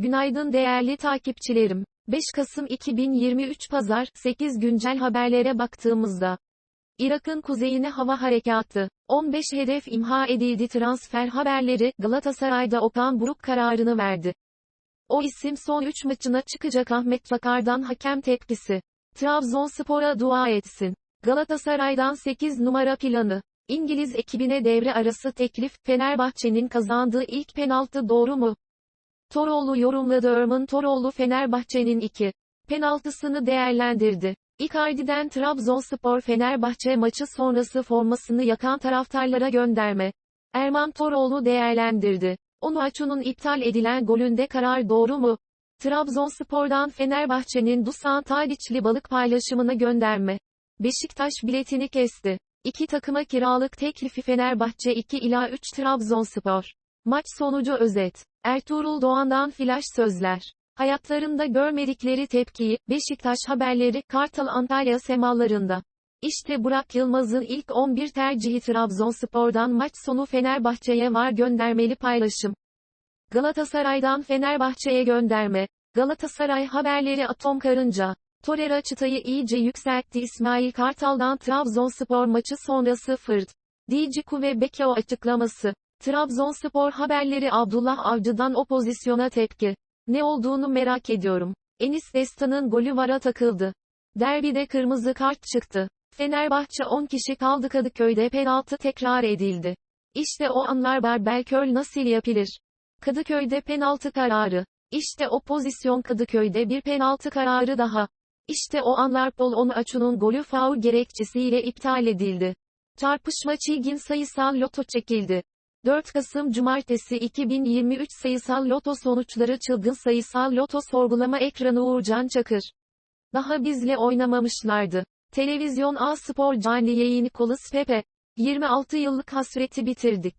Günaydın değerli takipçilerim. 5 Kasım 2023 Pazar, 8 güncel haberlere baktığımızda. Irak'ın kuzeyine hava harekatı. 15 hedef imha edildi transfer haberleri, Galatasaray'da Okan Buruk kararını verdi. O isim son 3 maçına çıkacak Ahmet Çakar'dan hakem tepkisi. Trabzonspor'a dua etsin. Galatasaray'dan 8 numara planı. İngiliz ekibine devre arası teklif, Fenerbahçe'nin kazandığı ilk penaltı doğru mu? Toroğlu yorumladı Erman Toroğlu Fenerbahçe'nin iki penaltısını değerlendirdi. Icardi'den Trabzonspor Fenerbahçe maçı sonrası formasını yakan taraftarlara gönderme. Erman Toroğlu değerlendirdi. Onuachu'nun iptal edilen golünde karar doğru mu? Trabzonspor'dan Fenerbahçe'nin Dusan Tadiçli balık paylaşımına gönderme. Beşiktaş biletini kesti. İki takıma kiralık teklifi Fenerbahçe 2 ila 3 Trabzonspor. Maç sonucu özet. Ertuğrul Doğan'dan flash sözler. Hayatlarında görmedikleri tepkiyi, Beşiktaş haberleri, Kartal Antalya semalarında. İşte Burak Yılmaz'ın ilk 11 tercihi Trabzonspor'dan maç sonu Fenerbahçe'ye var göndermeli paylaşım. Galatasaray'dan Fenerbahçe'ye gönderme. Galatasaray haberleri Atom Karınca. Torreira çıtayı iyice yükseltti İsmail Kartal'dan Trabzonspor maçı sonrası fırt. Diciku ve Bekao açıklaması. Trabzonspor haberleri Abdullah Avcı'dan o pozisyona tepki. Ne olduğunu merak ediyorum. Enis Destan'ın golü vara takıldı. Derbide kırmızı kart çıktı. Fenerbahçe 10 kişi kaldı Kadıköy'de penaltı tekrar edildi. İşte o anlar Barbelköl nasıl yapılır? Kadıköy'de penaltı kararı. İşte o pozisyon Kadıköy'de bir penaltı kararı daha. İşte o anlar Pol Onuachu'nun golü faul gerekçesiyle iptal edildi. Çarpışma çilgin sayısal loto çekildi. 4 Kasım Cumartesi 2023 sayısal loto sonuçları çılgın sayısal loto sorgulama ekranı Uğurcan Çakır. Daha bizle oynamamışlardı. Televizyon A Spor canlı yayın Nicolas Pepe. 26 yıllık hasreti bitirdik.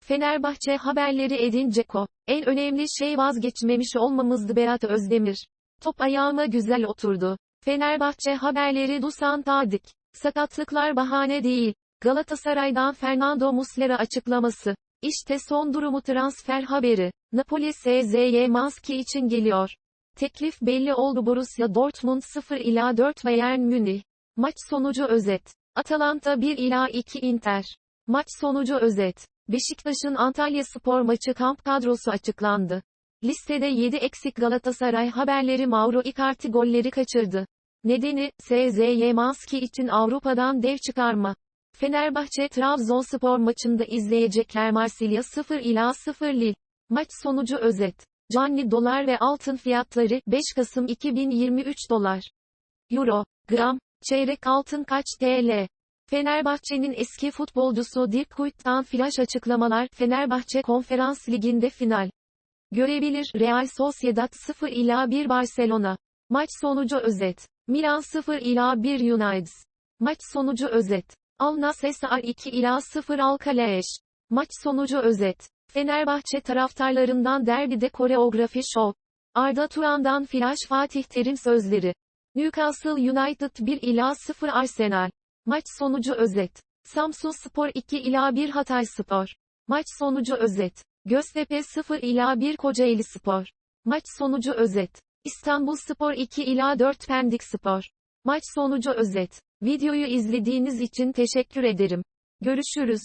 Fenerbahçe haberleri Edin Dzeko. En önemli şey vazgeçmemiş olmamızdı Berat Özdemir. Top ayağıma güzel oturdu. Fenerbahçe haberleri Dusan Tadic. Sakatlıklar bahane değil. Galatasaray'dan Fernando Muslera açıklaması. İşte son durumu transfer haberi. Napoli SZY Manski için geliyor. Teklif belli oldu Borussia Dortmund 0 ila 4 Bayern Münih. Maç sonucu özet. Atalanta 1 ila 2 Inter. Maç sonucu özet. Beşiktaş'ın Antalya Spor maçı kamp kadrosu açıklandı. Listede 7 eksik Galatasaray haberleri Mauro Icardi golleri kaçırdı. Nedeni, SZY Manski için Avrupa'dan dev çıkarma. Fenerbahçe Trabzonspor maçında izleyecekler Marsilya 0 ila 0 Lille. Maç sonucu özet. Canlı dolar ve altın fiyatları 5 Kasım 2023 dolar. Euro, gram, çeyrek altın kaç TL? Fenerbahçe'nin eski futbolcusu Dirk Kuyt'tan flash açıklamalar Fenerbahçe Konferans Ligi'nde final. Görebilir Real Sociedad 0 ila 1 Barcelona. Maç sonucu özet. Milan 0 ila 1 United. Maç sonucu özet. Al Nassr 2 ila 0 Alkaleş. Maç sonucu özet. Fenerbahçe taraftarlarından derbide koreografi şov. Arda Turan'dan flash Fatih Terim sözleri. Newcastle United 1 ila 0 Arsenal. Maç sonucu özet. Samsun Spor 2 ila 1 Hatay Spor. Maç sonucu özet. Göztepe 0 ila 1 Kocaeli Spor. Maç sonucu özet. İstanbul Spor 2 ila 4 Pendik Spor. Maç sonucu özet. Videoyu izlediğiniz için teşekkür ederim. Görüşürüz.